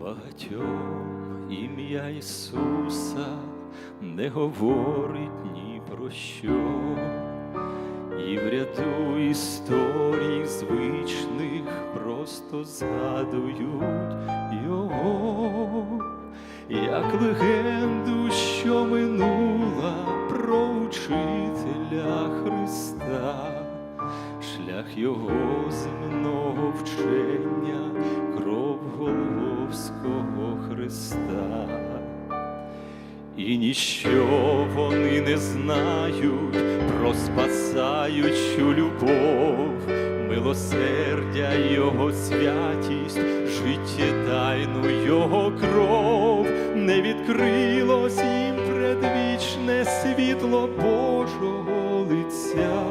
Багатьом ім'я Ісуса не говорить ні про що, і в ряду історій звичних просто згадують Його, як легенду, що минула про учителя Христа шлях його земного вчення, кров Голговського Христа. І ніщо вони не знають про спасаючу любов, милосердя Його святість, життєдайну Його кров, не відкрилось їм предвічне світло Божого лиця.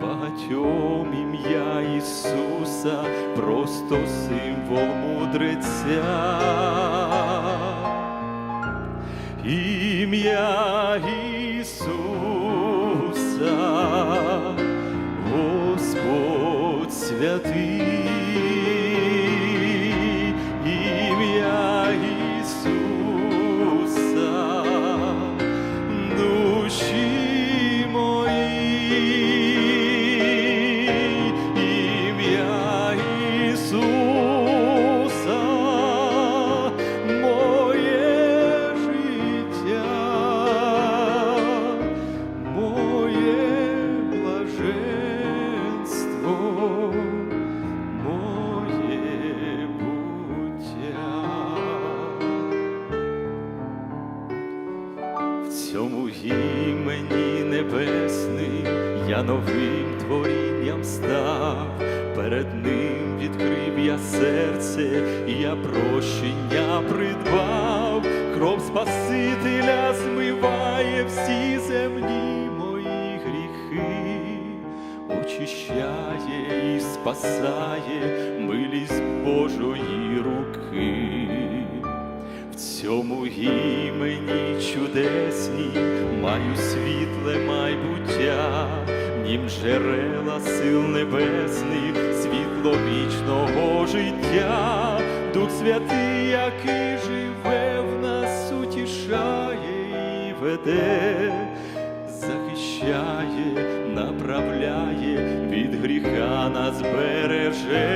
Багатьом ім'я Ісуса, просто символ мудреця. Ім'я Ісуса, святий, цьому імені небесним я новим творінням став, перед ним відкрив я серце, і я прощення придбав, кров Спасителя змиває всі земні мої гріхи, очищає і спасає милість Божої руки. В цьому імені чудесні маю світле майбуття, нім джерела сил небесних, світло вічного життя, Дух Святий, який живе в нас, утішає і веде, захищає, направляє, від гріха нас береже.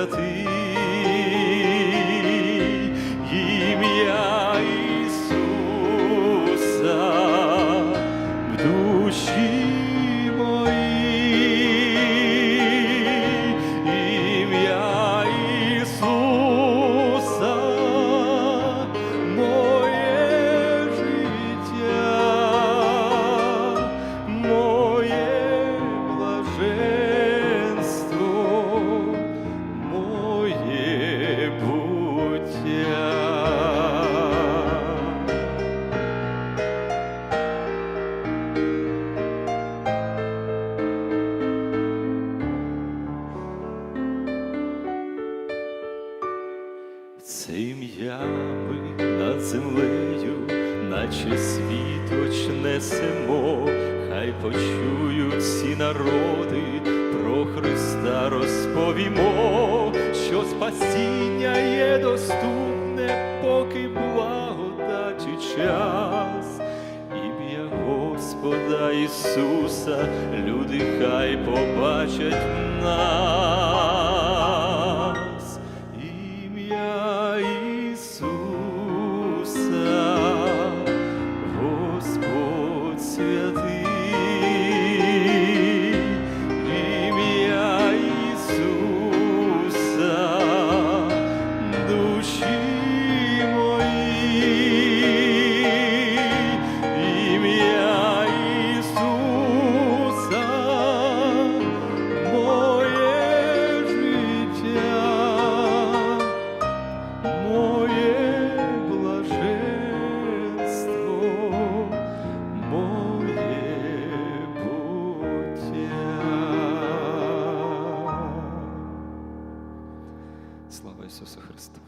Святий, Це ім'я ми над землею, наче світоч несемо, хай почують всі народи, про Христа розповімо, що спасіння є доступне, поки благодаті час. Ім'я Господа Ісуса, люди хай побачать нас. мое блаженство, мое путя. Слава Иисусу Христу!